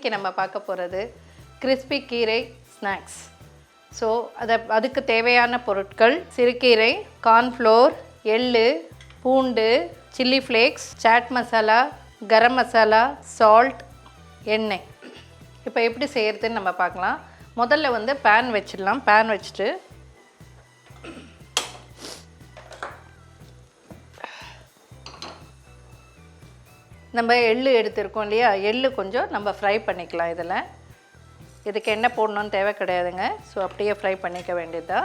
இன்றைக்கி நம்ம பார்க்க போகிறது கிறிஸ்பி கீரை ஸ்நாக்ஸ் ஸோ அதை அதுக்கு தேவையான பொருட்கள் சிறுகீரை கார்ன்ஃப்ளோர் எள்ளு பூண்டு chilli flakes chaat masala garam masala salt எண்ணெய். இப்போ எப்படி செய்கிறதுன்னு நம்ம பார்க்கலாம். முதல்ல வந்து பேன் வச்சிடலாம். பேன் வச்சுட்டு நம்ம எள்ளு எடுத்துருக்கோம் இல்லையா? எள்ளு கொஞ்சம் நம்ம ஃப்ரை பண்ணிக்கலாம் இதில். இதுக்கு என்ன போடணும்னு தேவை கிடையாதுங்க. ஸோ அப்படியே ஃப்ரை பண்ணிக்க வேண்டியதா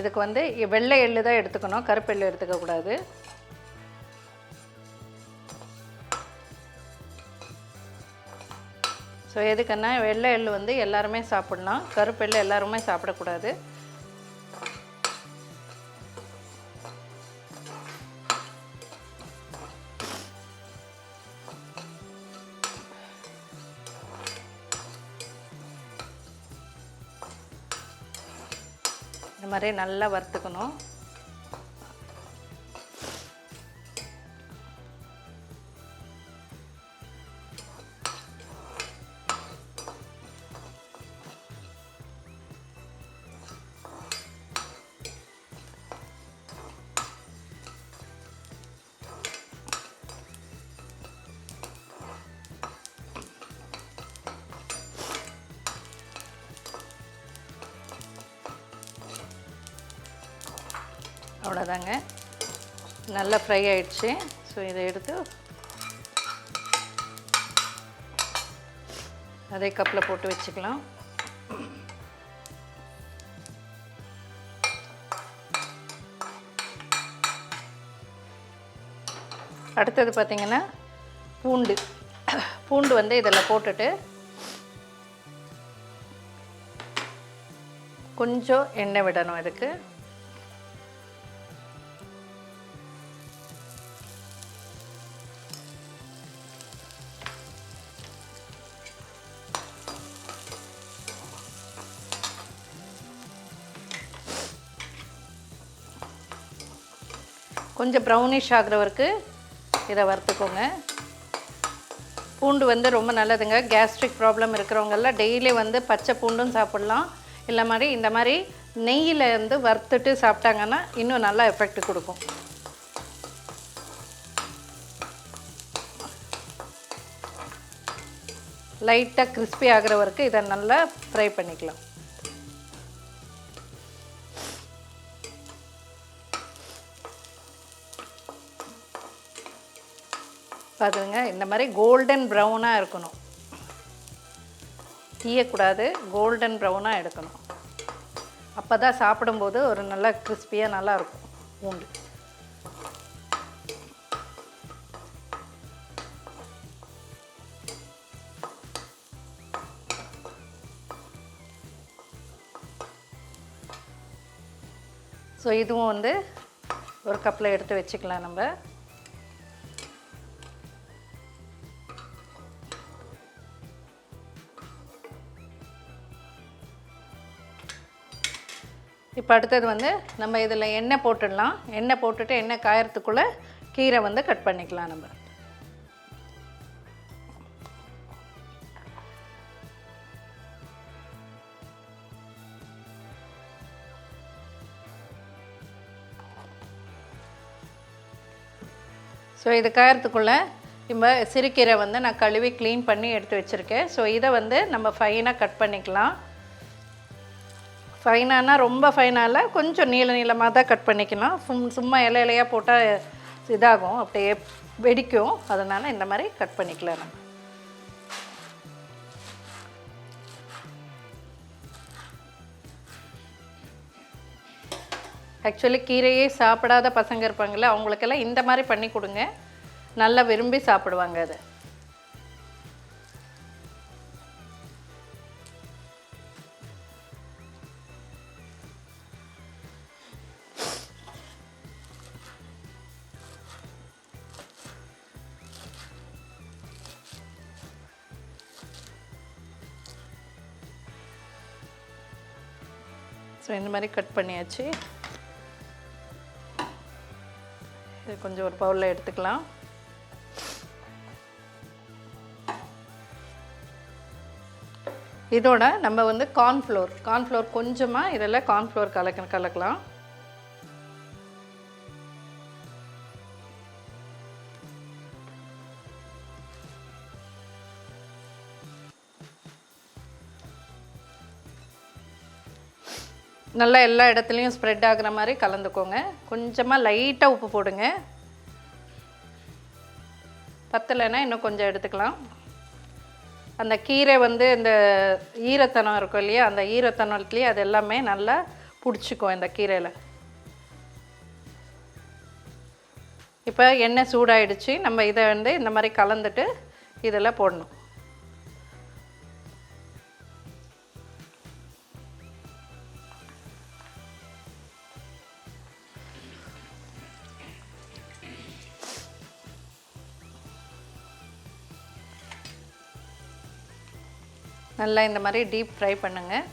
இதுக்கு வந்து வெள்ளை எள்ளு தான் எடுத்துக்கணும். கருப்பு எள்ளு எடுத்துக்கக்கூடாது. ஸோ எதுக்குன்னா வெள்ளை எள்ளு வந்து எல்லாருமே சாப்பிட்லாம். கருப்பு எள் எல்லாருமே சாப்பிடக்கூடாது. இந்த மாதிரி நல்லா வறுத்துக்கணும். அவ்வளோதாங்க. நல்லா ஃப்ரை ஆயிடுச்சு. ஸோ இதை எடுத்து அதே கப்பில் போட்டு வச்சுக்கலாம். அடுத்தது பார்த்திங்கன்னா பூண்டு. பூண்டு வந்து இதில் போட்டுட்டு கொஞ்சம் எண்ணெய் விடணும் இதுக்கு. கொஞ்சம் ப்ரௌனிஷ் ஆகிற வரைக்கும் இதை வறுத்துக்கோங்க. பூண்டு வந்து ரொம்ப நல்லதுங்க. கேஸ்ட்ரிக் ப்ராப்ளம் இருக்கிறவங்கெல்லாம் டெய்லி வந்து பச்சை பூண்டும் சாப்பிட்லாம். இல்லை மாதிரி இந்த மாதிரி நெய்யில் வந்து வறுத்துட்டு சாப்பிட்டாங்கன்னா இன்னும் நல்லா எஃபெக்ட் கொடுக்கும். லைட்டாக கிறிஸ்பி ஆகிற வரைக்கும் இதை நல்லா ஃப்ரை பண்ணிக்கலாம். பார்த்துங்க இந்த மாதிரி கோல்டன் ப்ரௌனாக இருக்கணும். தீயக்கூடாது கோல்டன் ப்ரௌனாக எடுக்கணும். அப்போ தான் சாப்பிடும்போது ஒரு நல்லா கிறிஸ்பியாக நல்லாயிருக்கும் பூண்டு ஸோ இதுவும் வந்து ஒரு கப்பில் எடுத்து வச்சுக்கலாம் நம்ம. இப்போ அடுத்தது வந்து நம்ம இதில் எண்ணெய் போட்டுடலாம். எண்ணெய் போட்டுட்டு எண்ணெய் காயறதுக்குள்ளே கீரை வந்து கட் பண்ணிக்கலாம் நம்ம. ஸோ இது காயறதுக்குள்ளே நம்ம சிறுகீரை வந்து நான் கழுவி க்ளீன் பண்ணி எடுத்து வச்சுருக்கேன். ஸோ இதை வந்து நம்ம ஃபைனாக கட் பண்ணிக்கலாம். ஃபைனானா ரொம்ப ஃபைனால் கொஞ்சம் நீள நீளமாக தான் கட் பண்ணிக்கலாம். சும் சும்மா இலை இலையாக போட்டால் இதாகும். அப்படியே வெடிக்கும். அதனால் இந்த மாதிரி கட் பண்ணிக்கலாம் நம்ம. ஆக்சுவலி கீரையே சாப்பிடாத பசங்க இருப்பாங்கள்ல அவங்களுக்கெல்லாம் இந்த மாதிரி பண்ணி கொடுங்க. நல்லா விரும்பி சாப்பிடுவாங்க அதை. ஸோ இந்த மாதிரி கட் பண்ணியாச்சு. இது கொஞ்சம் ஒரு பவுலில் எடுத்துக்கலாம். இதோட நம்ம வந்து கார்ன்ஃப்ளோர் கார்ன்ஃப்ளோர் கொஞ்சமாக இதில் கார்ன்ஃப்ளோர் கலக்க கலக்கலாம். நல்லா எல்லா இடத்துலையும் ஸ்ப்ரெட் ஆகுற மாதிரி கலந்துக்கோங்க. கொஞ்சமாக லைட்டாக உப்பு போடுங்க. பத்தலைன்னா இன்னும் கொஞ்சம் எடுத்துக்கலாம். அந்த கீரை வந்து இந்த ஈரத்தனம் இருக்கும் இல்லையா? அந்த ஈரத்தனத்துலேயே அது எல்லாமே நல்லா பிடிச்சிக்கும் இந்த கீரையில். இப்போ எண்ணெய் சூடாயிடுச்சு. நம்ம இதை வந்து இந்த மாதிரி கலந்துட்டு இதில் போடணும். நல்லா இந்த மாதிரி டீப் ஃப்ரை பண்ணுங்கள்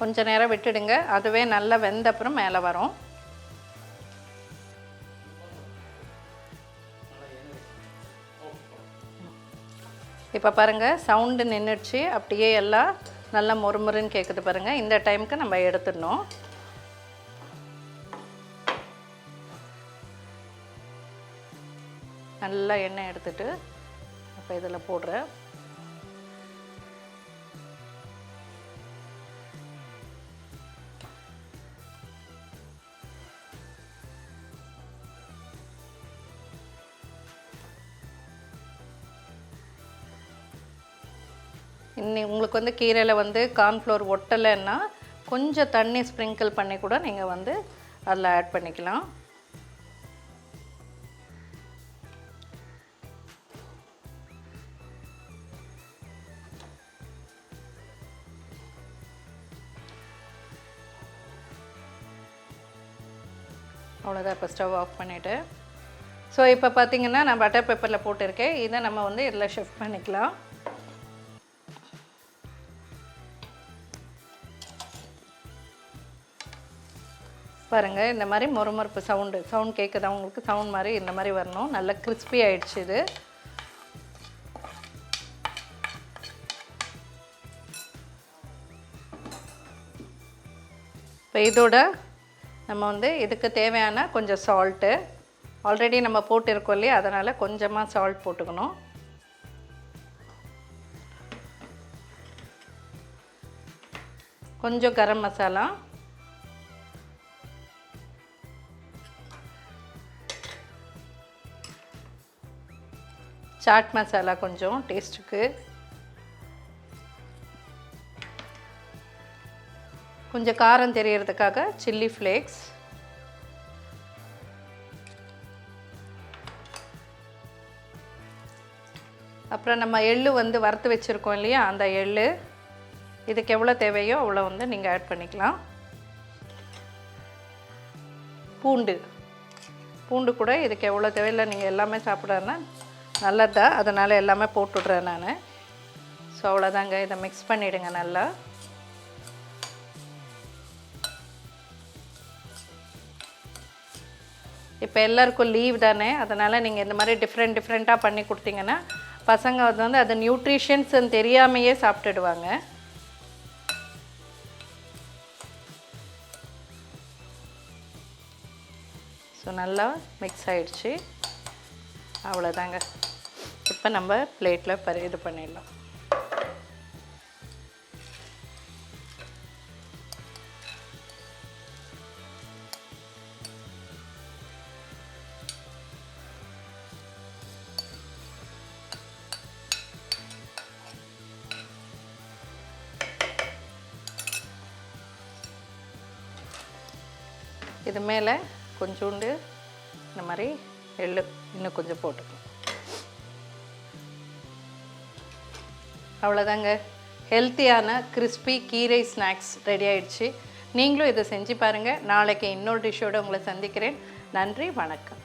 கொஞ்சம் நேரம் விட்டுடுங்க. அதுவே நல்லா வெந்த அப்புறம் மேலே வரும். இப்போ பாருங்கள் சவுண்டு நின்றுச்சு அப்படியே எல்லாம் நல்லா மொறுமொறுன்னு கேட்குது பாருங்கள் இந்த டைமுக்கு நம்ம எடுத்துடணும். நல்லா எண்ணெய் எடுத்துட்டு இப்போ இதில் போடுறேன். இன்னி உங்களுக்கு வந்து கீரையில் வந்து கார்ன்ஃப்ளோர் ஒட்டலைன்னா கொஞ்சம் தண்ணி ஸ்ப்ரிங்கிள் பண்ணி கூட நீங்கள் வந்து அதில் ஆட் பண்ணிக்கலாம். அவ்வளோதான் இப்போ ஸ்டவ் ஆஃப் பண்ணிவிட்டு ஸோ இப்போ பார்த்தீங்கன்னா நான் பட்டர் பேப்பரில் போட்டிருக்கேன். இதை நம்ம வந்து இதில் ஷிஃப்ட் பண்ணிக்கலாம். பாருங்கள் இந்த மாதிரி மொறுமொறுப்பு சவுண்டு சவுண்ட் கேட்குதா உங்களுக்கு? சவுண்ட் மாதிரி இந்த மாதிரி வரணும். நல்லா கிறிஸ்பி ஆயிடுச்சு இது. இப்போ இதோட நம்ம வந்து இதுக்கு தேவையான கொஞ்சம் சால்ட்டு ஆல்ரெடி நம்ம போட்டிருக்கோம் இல்லையா? அதனால் கொஞ்சமாக சால்ட் போட்டுக்கணும். கொஞ்சம் கரம் மசாலா. சாட் மசாலா கொஞ்சம் டேஸ்ட்டுக்கு கொஞ்சம் காரம் தெரியறதுக்காக சில்லி ஃப்ளேக்ஸ் அப்புறம் நம்ம எள்ளு வந்து வறுத்து வச்சுருக்கோம் இல்லையா? அந்த எள்ளு. இதுக்கு எவ்வளோ தேவையோ அவ்வளோ வந்து நீங்கள் ஆட் பண்ணிக்கலாம். பூண்டு. பூண்டு கூட இதுக்கு எவ்வளோ தேவையில்லை நீங்கள் எல்லாமே சாப்பிட்றேன்னா நல்லதா? அதனால் எல்லாமே போட்டுடுறேன் நான். ஸோ அவ்வளோதாங்க. இதை மிக்ஸ் பண்ணிவிடுங்க நல்லா. இப்போ எல்லாருக்கும் லீவ் தானே? அதனால் நீங்கள் இந்த மாதிரி டிஃப்ரெண்ட் டிஃப்ரெண்ட்டாக பண்ணி கொடுத்தீங்கன்னா பசங்க வந்து அது நியூட்ரிஷன்ஸ்ன்னு தெரியாமையே சாப்பிட்டுடுவாங்க. ஸோ நல்லா மிக்ஸ் ஆகிடுச்சு அவ்வளோதாங்க. இப்போ நம்ம பிளேட்டில் பரி இது பண்ணிடலாம். இது மேலே கொஞ்சோண்டு இந்த மாதிரி எள்ளு இன்னும் கொஞ்சம் போட்டுக்கலாம் அவ்வளோதாங்க ஹெல்த்தியான கிறிஸ்பி கீரை ஸ்நாக்ஸ் ரெடி ஆயிடுச்சு. நீங்களும் இதை செஞ்சு பாருங்கள் நாளைக்கு இன்னொரு டிஷ்ஷோடு உங்களை சந்திக்கிறேன். நன்றி வணக்கம்.